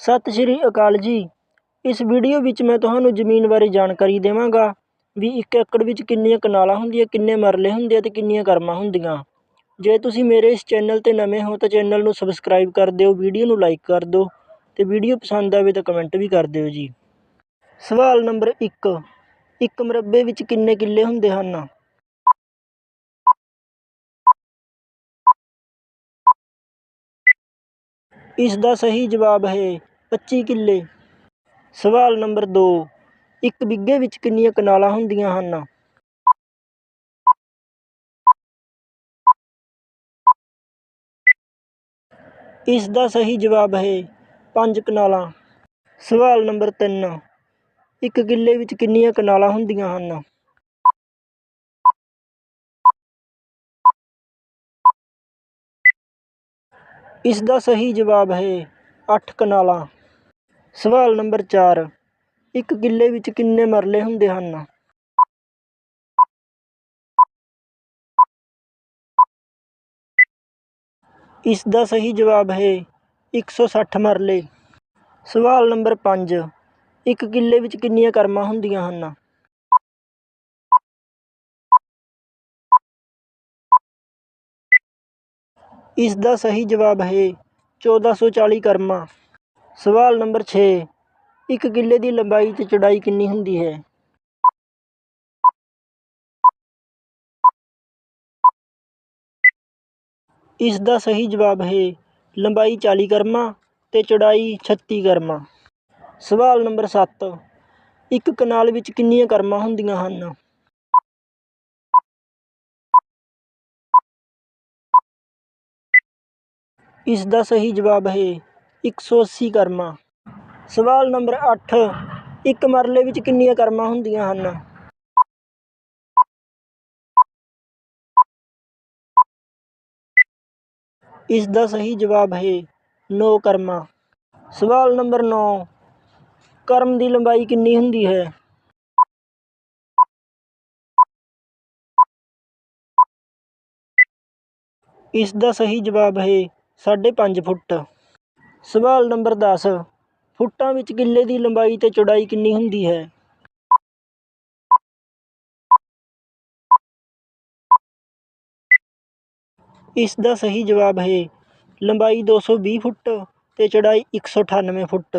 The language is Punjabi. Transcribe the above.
ਸਤਿ ਸ਼੍ਰੀ ਅਕਾਲ ਜੀ। ਇਸ ਵੀਡੀਓ ਵਿੱਚ ਮੈਂ ਤੁਹਾਨੂੰ ਜ਼ਮੀਨ ਬਾਰੇ ਜਾਣਕਾਰੀ ਦੇਵਾਂਗਾ ਵੀ ਇੱਕ ਏਕੜ ਵਿੱਚ ਕਿੰਨੀਆਂ ਕਨਾਲਾਂ ਹੁੰਦੀਆਂ, ਕਿੰਨੇ ਮਰਲੇ ਹੁੰਦੇ ਆ ਅਤੇ ਕਿੰਨੀਆਂ ਕਰਮਾਂ ਹੁੰਦੀਆਂ। ਜੇ ਤੁਸੀਂ ਮੇਰੇ ਇਸ ਚੈਨਲ 'ਤੇ ਨਵੇਂ ਹੋ ਤਾਂ ਚੈਨਲ ਨੂੰ ਸਬਸਕ੍ਰਾਈਬ ਕਰ ਦਿਓ, ਵੀਡੀਓ ਨੂੰ ਲਾਈਕ ਕਰ ਦਿਓ ਅਤੇ ਵੀਡੀਓ ਪਸੰਦ ਆਵੇ ਤਾਂ ਕਮੈਂਟ ਵੀ ਕਰ ਦਿਓ ਜੀ। ਸਵਾਲ ਨੰਬਰ 1 ਇੱਕ ਮੁਰੱਬੇ ਵਿੱਚ ਕਿੰਨੇ ਕਿੱਲੇ ਹੁੰਦੇ ਹਨ? ਇਸ ਦਾ ਸਹੀ ਜਵਾਬ ਹੈ 25 ਕਿੱਲੇ। ਸਵਾਲ ਨੰਬਰ 2 ਇੱਕ ਬਿੱਗੇ ਵਿੱਚ ਕਿੰਨੀਆਂ ਕਨਾਲਾਂ ਹੁੰਦੀਆਂ ਹਨ? ਇਸ ਦਾ ਸਹੀ ਜਵਾਬ ਹੈ ਪੰਜ ਕਨਾਲਾਂ। ਸਵਾਲ ਨੰਬਰ 3 ਇੱਕ ਕਿੱਲੇ ਵਿੱਚ ਕਿੰਨੀਆਂ ਕਨਾਲਾਂ ਹੁੰਦੀਆਂ ਹਨ? ਇਸ ਦਾ ਸਹੀ ਜਵਾਬ ਹੈ ਅੱਠ ਕਨਾਲਾਂ। ਸਵਾਲ ਨੰਬਰ 4 ਇੱਕ ਕਿੱਲੇ ਵਿੱਚ ਕਿੰਨੇ ਮਰਲੇ ਹੁੰਦੇ ਹਨ? ਇਸ ਦਾ ਸਹੀ ਜਵਾਬ ਹੈ 160 ਮਰਲੇ। ਸਵਾਲ ਨੰਬਰ 5 ਇੱਕ ਕਿੱਲੇ ਵਿੱਚ ਕਿੰਨੀਆਂ ਕਰਮਾਂ ਹੁੰਦੀਆਂ ਹਨ? ਇਸ ਦਾ ਸਹੀ ਜਵਾਬ ਹੈ 1440 ਕਰਮਾਂ। ਸਵਾਲ ਨੰਬਰ 6 ਇੱਕ ਕਿੱਲੇ ਦੀ ਲੰਬਾਈ ਤੇ ਚੌੜਾਈ ਕਿੰਨੀ ਹੁੰਦੀ ਹੈ? ਇਸ ਦਾ ਸਹੀ ਜਵਾਬ ਹੈ ਲੰਬਾਈ 40 ਕਰਮਾਂ ਤੇ ਚੌੜਾਈ 36 ਕਰਮਾ। ਸਵਾਲ ਨੰਬਰ 7 ਇੱਕ ਕਨਾਲ ਵਿੱਚ ਕਿੰਨੀਆਂ ਕਰਮਾਂ ਹੁੰਦੀਆਂ ਹਨ? ਇਸ ਦਾ ਸਹੀ ਜਵਾਬ ਹੈ 180 ਕਰਮਾਂ। ਸਵਾਲ ਨੰਬਰ 8 ਇੱਕ ਮਰਲੇ ਵਿੱਚ ਕਿੰਨੀਆਂ ਕਰਮਾਂ ਹੁੰਦੀਆਂ ਹਨ? ਇਸ ਦਾ ਸਹੀ ਜਵਾਬ ਹੈ 9 ਕਰਮਾਂ। ਸਵਾਲ ਨੰਬਰ 9 ਕਰਮ ਦੀ ਲੰਬਾਈ ਕਿੰਨੀ ਹੁੰਦੀ ਹੈ? ਇਸ ਦਾ ਸਹੀ ਜਵਾਬ ਹੈ 5.5 ਫੁੱਟ। ਸਵਾਲ ਨੰਬਰ 10 ਫੁੱਟਾਂ ਵਿੱਚ ਕਿੱਲੇ ਦੀ ਲੰਬਾਈ ਤੇ ਚੌੜਾਈ ਕਿੰਨੀ ਹੁੰਦੀ ਹੈ? ਇਸ ਦਾ ਸਹੀ ਜਵਾਬ ਹੈ ਲੰਬਾਈ 220 ਫੁੱਟ ਤੇ ਚੌੜਾਈ 198 ਫੁੱਟ।